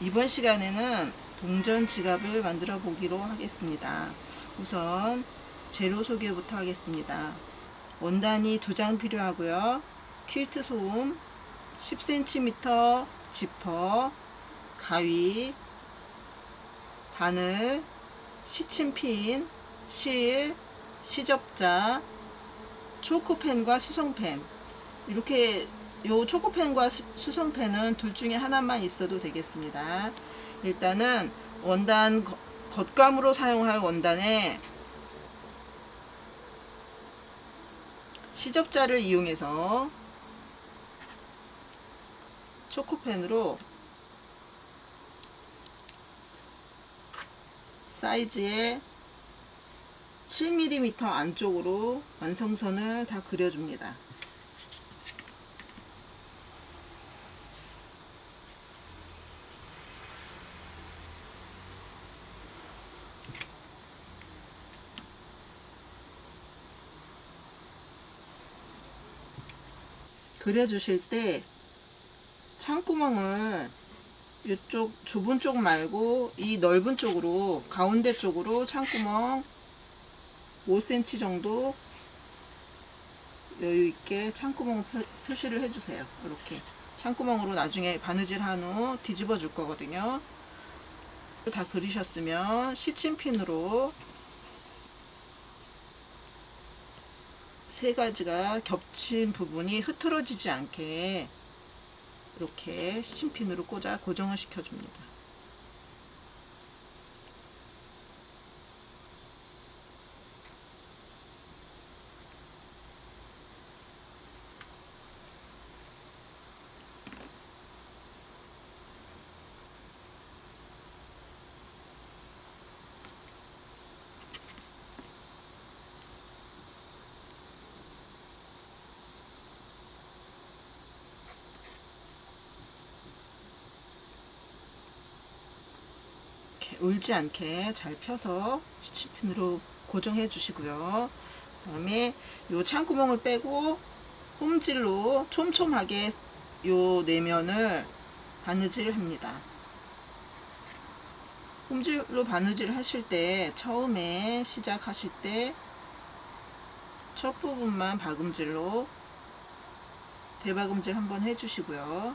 이번 시간에는 동전 지갑을 만들어 보기로 하겠습니다. 우선 재료 소개부터 하겠습니다. 원단이 두 장 필요하고요. 퀼트 소음, 10cm 지퍼, 가위, 바늘, 시침핀, 실, 시접자, 초코펜과 수성펜 이렇게 요 초코펜과 수- 수성펜은 둘 중에 하나만 있어도 되겠습니다. 일단은 원단 거- 겉감으로 사용할 원단에 시접자를 이용해서 초코펜으로 사이즈의 7mm 안쪽으로 완성선을 다 그려줍니다. 그려주실 때 창구멍을 이쪽 좁은 쪽 말고 이 넓은 쪽으로 가운데 쪽으로 창구멍 5cm 정도 여유 있게 창구멍 표, 표시를 해주세요. 이렇게 창구멍으로 나중에 바느질 한 후 뒤집어 줄 거거든요. 다 그리셨으면 시침핀으로 세 가지가 겹친 부분이 흐트러지지 않게 이렇게 시침핀으로 꽂아 고정을 시켜줍니다. 울지 않게 잘 펴서 시침핀으로 고정해 주시고요. 그 다음에 요 창구멍을 빼고 홈질로 촘촘하게 요 내면을 바느질 합니다. 홈질로 바느질 하실 때 처음에 시작하실 때 첫 부분만 박음질로 대박음질 한번 해주시고요.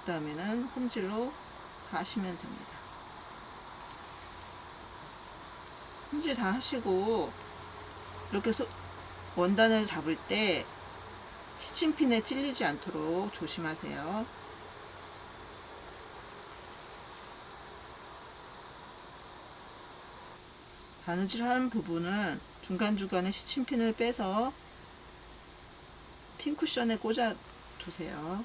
그 다음에는 홈질로 가시면 됩니다. 홈질 다 하시고 이렇게 소- 원단을 잡을 때 시침핀에 찔리지 않도록 조심하세요. 바느질 하는 부분은 중간중간에 시침핀을 빼서 핀 쿠션에 꽂아 두세요.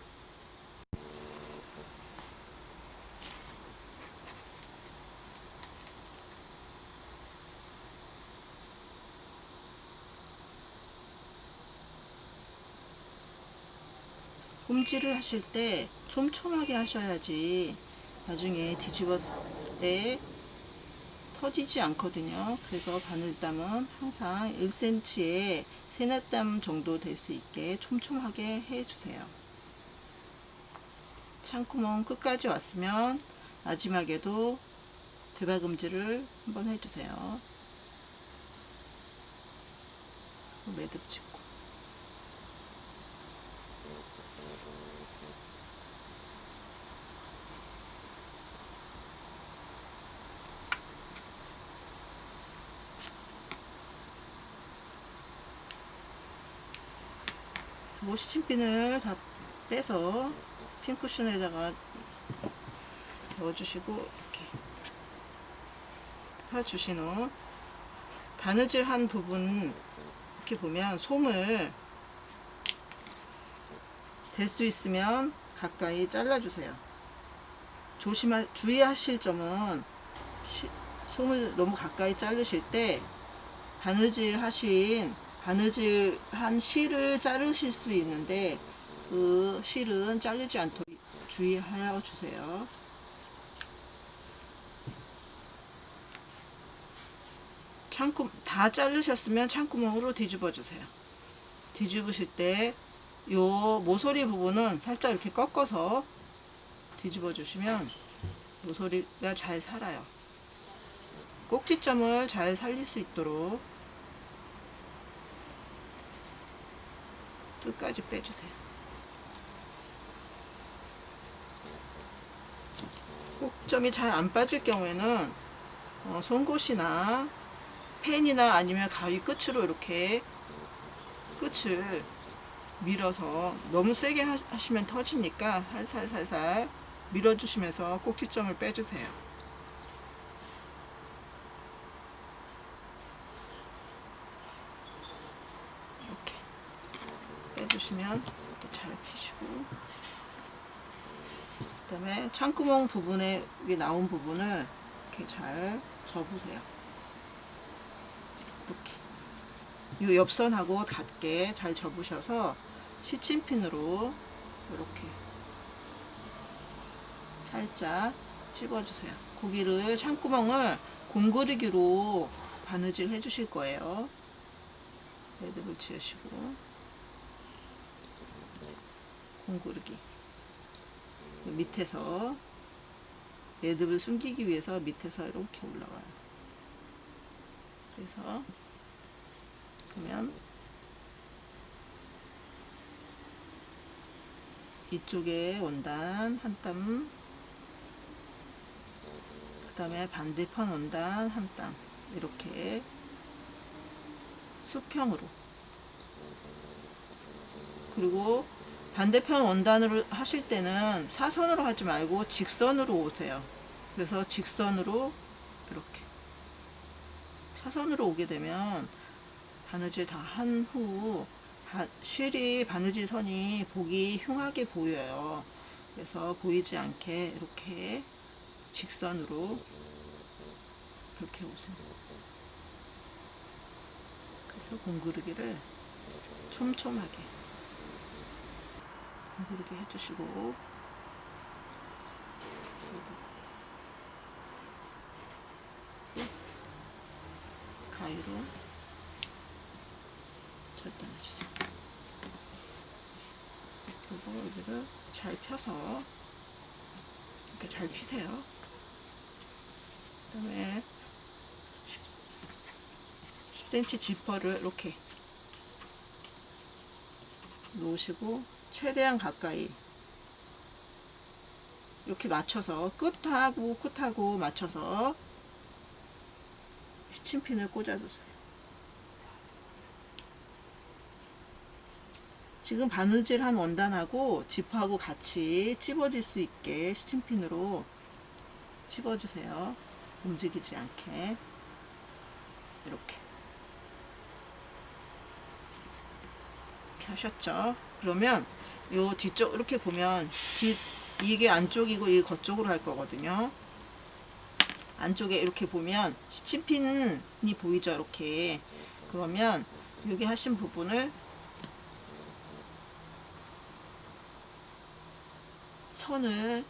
홈질을 하실 때 촘촘하게 하셔야지 나중에 뒤집었을 때 터지지 않거든요. 그래서 바늘땀은 항상 1cm에 세네땀 정도 될 수 있게 촘촘하게 해주세요. 창구멍 끝까지 왔으면 마지막에도 대박음질을 한번 해주세요. 매듭 짚고 뭐 시침핀을 다 빼서 핀쿠션에다가 넣어주시고 이렇게 펴주신 후 바느질 한 부분 이렇게 보면 솜을 될 수 있으면 가까이 잘라주세요. 조심하 주의하실 점은 시- 솜을 너무 가까이 자르실 때 바느질 하신 바느질 한 실을 자르실 수 있는데 그 실은 자르지 않도록 주의하여 주세요. 창구 다 자르셨으면 창구멍으로 뒤집어 주세요. 뒤집으실 때 요 모서리 부분은 살짝 이렇게 꺾어서 뒤집어 주시면 모서리가 잘 살아요. 꼭지점을 잘 살릴 수 있도록 끝까지 빼주세요. 꼭점이 잘 안 빠질 경우에는 어, 송곳이나 펜이나 아니면 가위 끝으로 이렇게 끝을 밀어서 너무 세게 하- 하시면 터지니까 살살살살 밀어주시면서 꼭지점을 빼주세요. 이렇게 빼주시면 이렇게 잘 피시고 그 다음에 창구멍 부분에 여기 나온 부분을 이렇게 잘 접으세요. 이렇게 이 옆선하고 닿게 잘 접으셔서 시침핀으로 이렇게 살짝 찝어주세요. 고기를 창구멍을 공그리기로 바느질 해주실 거예요. 매듭을 지으시고 공그르기 밑에서 매듭을 숨기기 위해서 밑에서 이렇게 올라와요. 그래서 보면 이쪽에 원단 한 땀, 그 다음에 반대편 원단 한 땀, 이렇게 수평으로. 그리고 반대편 원단으로 하실 때는 사선으로 하지 말고 직선으로 오세요. 그래서 직선으로 이렇게. 사선으로 오게 되면 바느질 다 한 후 실이 바느질 선이 보기 흉하게 보여요. 그래서 보이지 않게 이렇게 직선으로 이렇게 오세요. 그래서 공구르기를 촘촘하게 공구르기 해주시고 가위로 절단해주세요. 그리고 여기를 잘 펴서 이렇게 잘 피세요. 그 다음에 10cm 지퍼를 이렇게 놓으시고 최대한 가까이 이렇게 맞춰서 끝하고 끝하고 맞춰서 시침핀을 꽂아주세요. 지금 바느질한 원단하고 지퍼하고 같이 찝어질 수 있게 시침핀으로 찝어주세요. 움직이지 않게 이렇게 이렇게 하셨죠? 그러면 요 뒤쪽 이렇게 보면 뒤 이게 안쪽이고 이게 겉쪽으로 할 거거든요. 안쪽에 이렇게 보면 시침핀이 보이죠? 이렇게 그러면 여기 하신 부분을 선을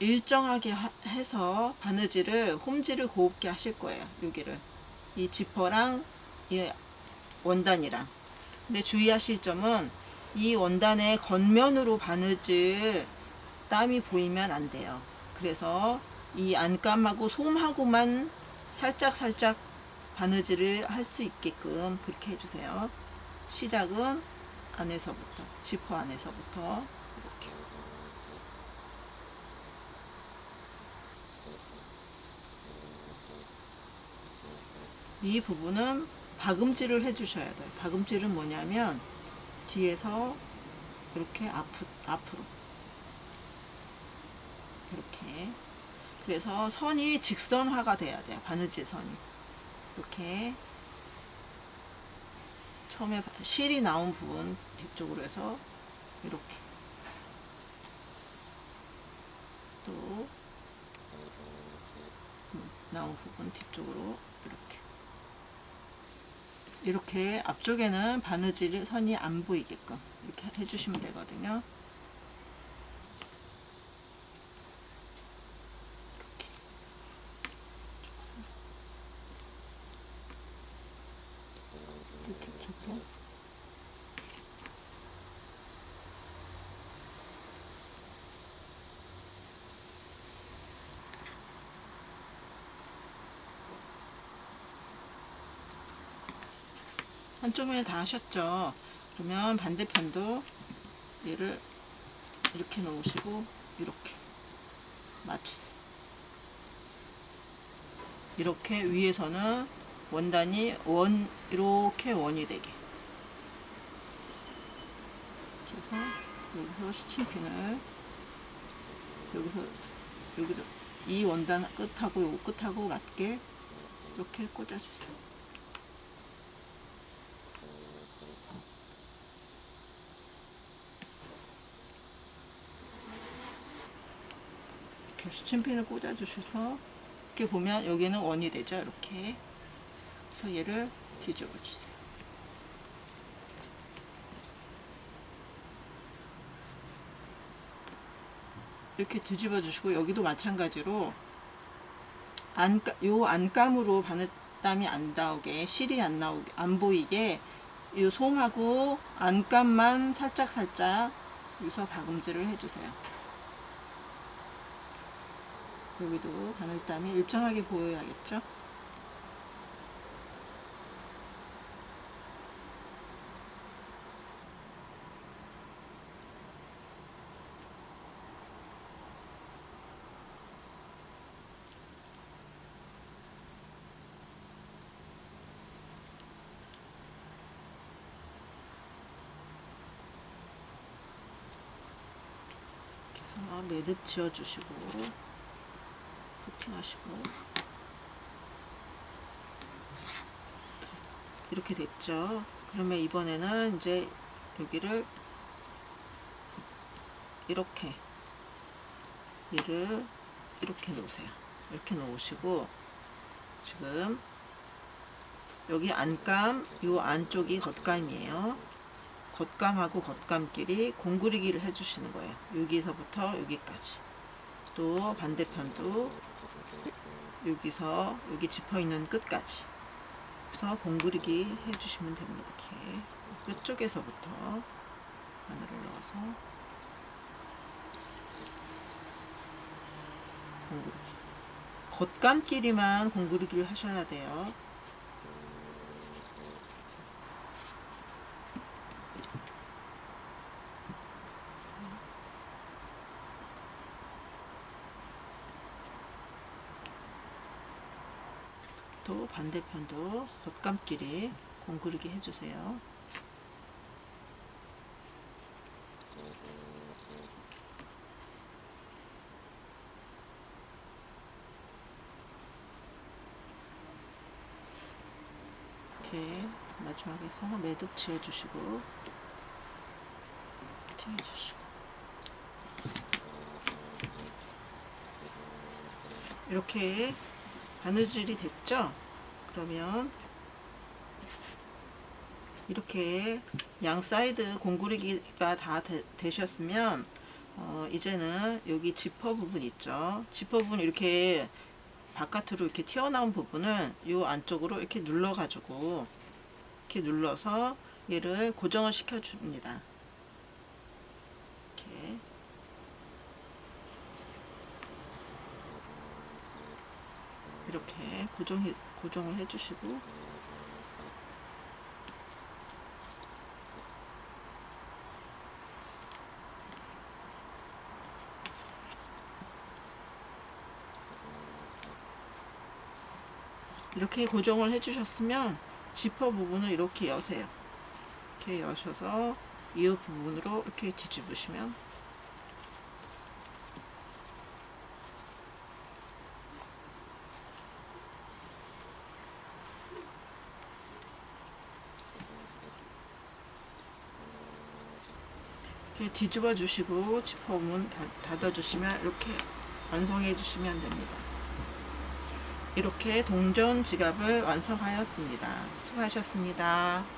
일정하게 하- 해서 바느질을 홈질을 곱게 하실 거예요. 여기를 이 지퍼랑 이 원단이랑. 근데 주의하실 점은 이 원단의 겉면으로 바느질 땀이 보이면 안 돼요. 그래서 이 안감하고 솜하고만 살짝 살짝 바느질을 할 수 있게끔 그렇게 해주세요. 시작은 안에서부터 지퍼 안에서부터 이렇게. 이 부분은 박음질을 해주셔야 돼요. 박음질은 뭐냐면 뒤에서 이렇게 앞으, 앞으로. 이렇게. 그래서 선이 직선화가 돼야 돼요. 바느질 선이. 이렇게. 처음에 바- 실이 나온 부분 뒤쪽으로 해서 이렇게. 또. 음, 나온 부분 뒤쪽으로 이렇게 앞쪽에는 바느질 선이 안 보이게끔 이렇게 해주시면 되거든요. 이렇게. 밑에 쪽으로. 한쪽 면을 다 하셨죠. 그러면 반대편도 얘를 이렇게 놓으시고 이렇게 맞추세요. 이렇게 위에서는 원단이 원 이렇게 원이 되게. 그래서 여기서 시침핀을 여기서 여기도 이 원단 끝하고 요 끝하고 맞게 이렇게 꽂아주세요. 시침핀을 꽂아주셔서 이렇게 보면 여기는 원이 되죠. 이렇게. 그래서 얘를 뒤집어 주세요. 이렇게 뒤집어 주시고 여기도 마찬가지로 안, 요 안감으로 바늘땀이 안 나오게 실이 안 나오게 안 보이게 이 솜하고 안감만 살짝 살짝 여기서 박음질을 해주세요. 여기도 바늘땀이 일정하게 보여야겠죠? 매듭 지어주시고 하시고 이렇게 됐죠. 그러면 이번에는 이제 여기를 이렇게 얘를 이렇게 놓으세요. 이렇게 놓으시고 지금 여기 안감 요 안쪽이 겉감이에요. 겉감하고 겉감끼리 공구리기를 해주시는 거예요. 여기서부터 여기까지. 또 반대편도 여기서 여기 짚어 있는 끝까지. 그래서 공구리기 해주시면 됩니다. 이렇게 끝쪽에서부터 바늘을 넣어서 공구리기. 겉감끼리만 공구리기를 하셔야 돼요. 또 반대편도 겉감끼리 공구르기 해주세요. 이렇게 마지막에서 매듭 지어주시고 팅해주시고 이렇게 바느질이 됐죠? 그러면 이렇게 양 사이드 공구리기가 다 되, 되셨으면 어, 이제는 여기 지퍼 부분 있죠? 지퍼 부분 이렇게 바깥으로 이렇게 튀어나온 부분을 이 안쪽으로 이렇게 눌러 가지고 이렇게 눌러서 얘를 고정을 시켜 줍니다. 이렇게 이렇게 고정해 고정을 해주시고 이렇게 고정을 해주셨으면 지퍼 부분을 이렇게 여세요. 이렇게 여셔서 이 부분으로 이렇게 뒤집으시면 뒤집어 주시고 지퍼 부분 닫아 주시면 이렇게 완성해 주시면 됩니다. 이렇게 동전 지갑을 완성하였습니다. 수고하셨습니다.